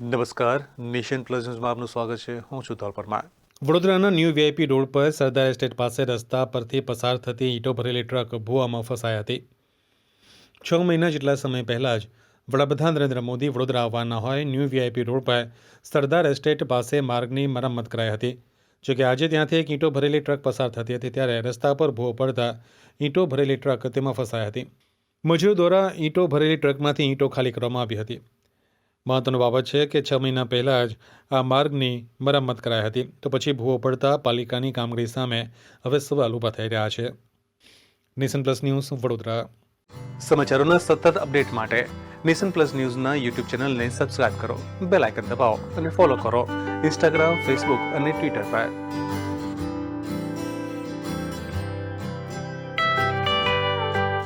નમસ્કાર. Nation plus ન્યૂઝમાં આપનું સ્વાગત છે. હું છું ધોલ પરમાર. વડોદરાના ન્યૂ વીઆઈપી રોડ પર સરદાર એસ્ટેટ પાસે રસ્તા પરથી પસાર થતી ઈંટો ભરેલી ટ્રક ભૂવામાં ફસાઈ હતી. છ મહિના જેટલા સમય પહેલાં જ વડાપ્રધાન નરેન્દ્ર મોદી વડોદરા આવવાના હોય ન્યૂ વીઆઈપી રોડ પર સરદાર એસ્ટેટ પાસે માર્ગની મરમ્મત કરાઈ હતી. જોકે આજે ત્યાંથી એક ઈંટો ભરેલી ટ્રક પસાર થતી હતી ત્યારે રસ્તા પર ભૂવો પડતા ઈંટો ભરેલી ટ્રક તેમાં ફસાઈ હતી. મજૂર દ્વારા ઈંટો ભરેલી ટ્રકમાંથી ઈંટો ખાલી કરવામાં આવી હતી. મહત્વની બાબત છે કે છ મહિના પહેલાં જ આ માર્ગની મરામત કરાઈ હતી. તો પછી ભૂવો પડતા પાલિકાની કામગીરી સામે હવે સવાલ ઊભા થઈ રહ્યા છે. Nation plus news, Vadodara. સમાચારોના સતત અપડેટ માટે નેશન પ્લસ ન્યૂઝના યુટ્યુબ ચેનલને સબસ્ક્રાઇબ કરો, બેલ આઇકન દબાવો અને ફોલો કરો. ઇન્સ્ટાગ્રામ, ફેસબુક અને ટ્વિટર પર.